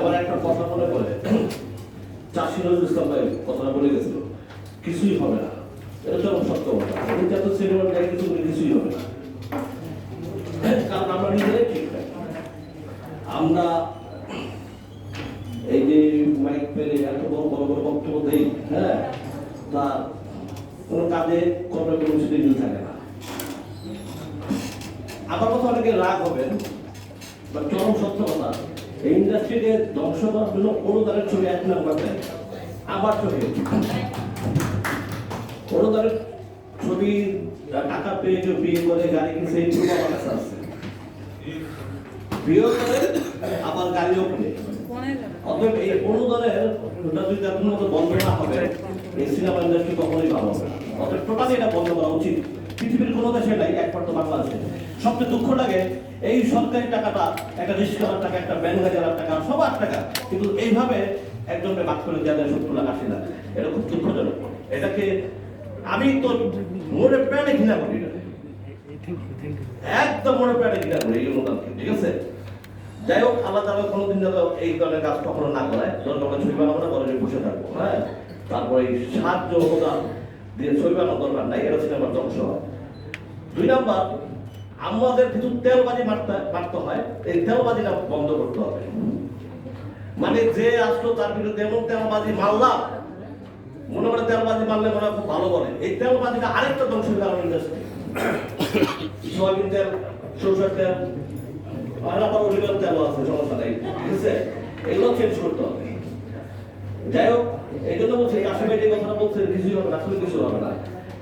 আমার একটা কথা মনে পড়ে। চাষি বলে কিছুই হবে না। এটা তো কিছুই হবে এই যে মাইক পেলে এত বড় বড় বক্তব্য দেই হ্যাঁ? তার কোনো কাজে থাকে না। আমার কথা অনেকে রাগ হবেন, বা চরম সত্য কথা এই ইন্ডাস্ট্রিকে ধ্বংস করার জন্য অনুদানের ছবি এক নাম্বার দেয়। আমার চোখে অনুদানের ছবি টাকা পেয়ে যে বিয়ে করে, গাড়ি কিনছে, এই ছবি আমার কাছে আছে। বিয়ে করে, আবার গাড়িও কিনে। অতএব এই অনুদানের ওটা যদি আপনার মতো বন্ধ না হবে। এই সিনেমা ইন্ডাস্ট্রি কখনোই ভালো হবে অতএব টোটালি এটা বন্ধ করা উচিত। পৃথিবীর কোনো দেশে নাই একমাত্র বাংলাদেশে। সবচেয়ে দুঃখ লাগে এই সরকারি টাকাটা, একটা রিক্সাওয়ালার টাকা, একটা হাজার টাকা, সবার টাকা। কিন্তু এইভাবে একজনকে বাদ করে দেওয়া যায় সত্তর লাখ, আশি লাখ। এটা খুব দুঃখজনক। এটাকে আমি তো মনে প্রাণে ঘৃণা করি। একদম মনে প্রাণে ঘৃণা করি এই অনুদানকে ঠিক আছে? যাই হোক, আল্লাহ তালা কোনোদিন যেন এই ধরনের কাজ কখনো না করায় দরকার আমরা ছবি বানাবো না বলে বসে থাকব হ্যাঁ? তারপরে এই সাহায্য অনুদান দিয়ে ছবি বানানোর দরকার নাই, এটা সিনেমার ধ্বংস হয়। দুই নাম্বার আমাদের কিছু তেলবাজি মারতে মারতে হয়, এই তেলবাজিটা বন্ধ করতে হবে। মানে যে আসলো তার বিরুদ্ধে এমন তেলবাজি মারলাম, মনে করে তেলবাজি মারলে মনে খুব ভালো বলে। এই তেলবাজিটা আরেকটা ধ্বংসের কারণ ইন্ডাস্ট্রি সয়াবিন তেল সরষের তেল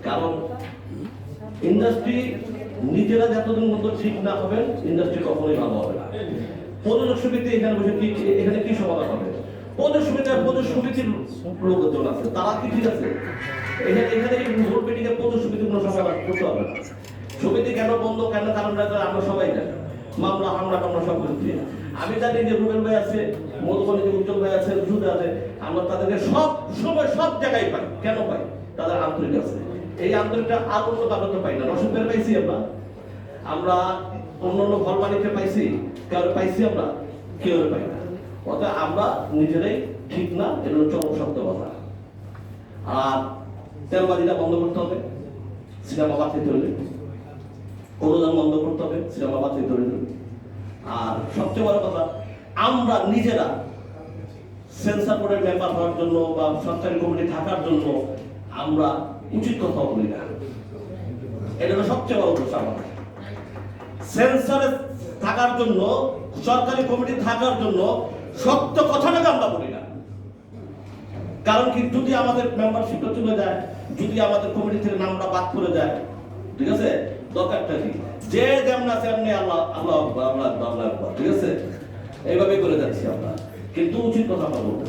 কারণ ইন্ডাস্ট্রি নিজেরা যতদিন মতো ঠিক না হবেন ইন্ডাস্ট্রি কখনোই ভালো হবে না। প্রযোজক সমিতি এখানে বসে কি এখানে কি সমাধান হবে? প্রযোজক সমিতি প্রযোজক সমিতির লোকজন আছে, তারা কি ঠিক আছে? এখানে এখানে প্রযোজক কোনো সমাধান করতে হবে না? সমিতি কেন বন্ধ, কেন কারণ আমরা সবাই জানি। মামলা, হামলা, টামলা সব দিয়ে। আমি জানি যে রুবেল ভাই আছে মধুবনী যে উজ্জ্বল ভাই আছে আছে, আমরা তাদেরকে সব সময় সব জায়গায় পাই। কেন পাই? তাদের আন্তরিক আছে। এই আন্দোলনটা আর অন্য কারও তো পাই না। রসদের পাইছি আমরা। আমরা অন্য অন্য ঘর বাড়িতে পাইছি কেউ পাইছি আমরা কেউ পাই না। অর্থাৎ আমরা নিজেরাই ঠিক না, এটা হলো চরম সত্য কথা। আর তেলবাজিটা বন্ধ করতে হবে, সিনেমা বাঁচাইতে হলে অনুদান বন্ধ করতে হবে, সিনেমা বাঁচাইতে হলে আর সবচেয়ে বড় কথা, আমরা নিজেরা সেন্সার বোর্ডের মেম্বার হওয়ার জন্য বা সরকারি কমিটি থাকার জন্য আমরা উচিত কথা বলি না। এটা হলো সবচেয়ে বড় দোষ আমাদের সেন্সারে থাকার জন্য, সরকারি কমিটি থাকার জন্য সত্য কথাটাকে আমরা বলি না। কারণ কি, যদি আমাদের মেম্বারশিপটা চলে যায়, যদি আমাদের কমিটি থেকে নামটা বাদ করে যায়, ঠিক আছে? দরকারটা কি? যে যেমন আছে এমনি আল্লাহ আল্লাহ আল্লাহ আল্লাহ ঠিক আছে? এইভাবে করে যাচ্ছি আমরা। কিন্তু উচিত কথা আমরা বলব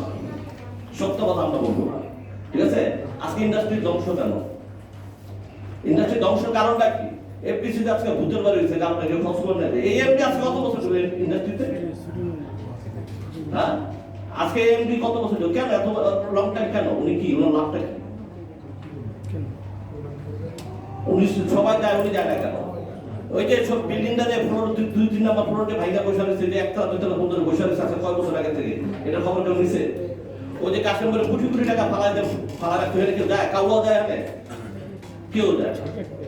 সত্য কথা আমরা বলব না। ঠিক আছে? আজকে ইন্ডাস্ট্রি ধ্বংস কেন? ইন্ডাস্ট্রি ধ্বংসের কারণটা কি? এফডিসিতে আজকে ভূতের বাড়ি হয়েছে কারণটা কেউ এই আজকে কত বছর ইন্ডাস্ট্রিতে হ্যাঁ? আজকে কত বছর কেন এত লং টাইম কেন? উনি কি? লাভটা কি? উনি সবাই যায়, উনি যায় না কেন? ওই যে সব বিল্ডিংটা যে ফ্লোর দুই তিন নাম্বার ফ্লোরটা ভাইগা বসে রয়েছে, যে একটা দুই তলা পর্যন্ত বসে রয়েছে আছে কয় বছর আগে থেকে? এটা খবর কেউ নিছে? ওই যে কোটি কোটি টাকা রাখতে হলে কেউ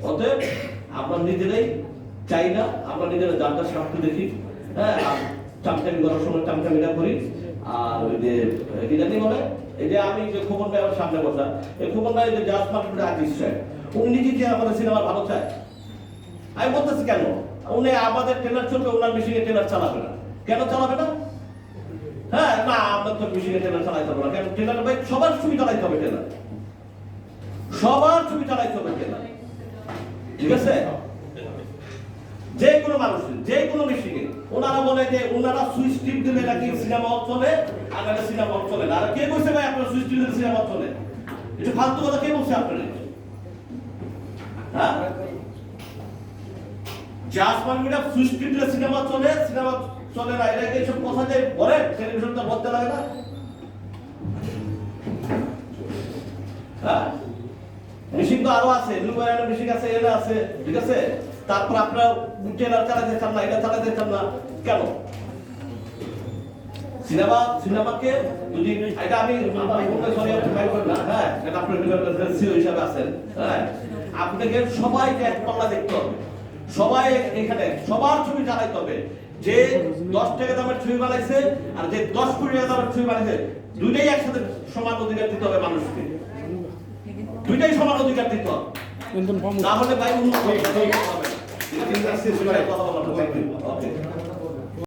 অতএব আমরা নিজেরাই চাই না, আমরা নিজেরা দেখি হ্যাঁ চামচামি করার সময় চামচামিটা করি। আর ওই যে বলে, এই যে আমি যে খোকন ভাই আমার সামনে বসা, এই খোকন ভাই যে জাজ মার্কেটের আর্টিস্ট উনি যে আমাদের সিনেমা ভালো চায়? আমি বলতেছি কেন? উনি আমাদের ট্রেলার চলবে ওনার মেশিনে ট্রেলার চালাবে না। কেন চালাবে না? হ্যাঁ না, আমরা তো মেশিনে ট্রেলার চালাইতে হবে না। কেন? ট্রেলার ভাই সবার ছবি চালাইতে হবে ট্রেলার সবার ছবি চালাইতে হবে ট্রেলার ঠিক আছে? যে কোনো মানুষ যে কোনো মেশিনে ওনারা বলে যে, ওনারা সুইচ টিপ দিলে নাকি সিনেমা হল চলে, আর নাহলে সিনেমা হল চলে আর কে বলছে ভাই, আপনারা সুইচ টিপ দিলে সিনেমা হল চলে? এটা ফালতু কথা কে বলছে আপনারা হ্যাঁ? যে আসমান সুইচ টিপ দিলে সিনেমা চলে, সিনেমা চলে না এটা কি সব কথা যে বলে? টেলিভিশনটা বলতে লাগে না? হ্যাঁ? মেশিন তো আরও আছে মেশিন আছে আছে, ঠিক আছে? তারপর আপনারা চালাতে চান না, এটা চালাতে চান না, কেন? সিনেমা, সিনেমাকে যদি এটা আমি না হ্যাঁ? এটা আপনি সিও আছেন হ্যাঁ? আপনাকে সবাইকে এক পাল্লা দেখতে হবে। সবাই এখানে, সবার ছবি চালাইতে হবে। যে দশ টাকা দামের ছবি বানাইছে আর যে দশ কোটি টাকা দামের ছবি বানাইছে দুইটাই একসাথে সমান অধিকার দিতে হবে মানুষকে দুইটাই সমান অধিকার দিতে হবে তাহলে না হলে ভাই উন্নত হবে কথা বলা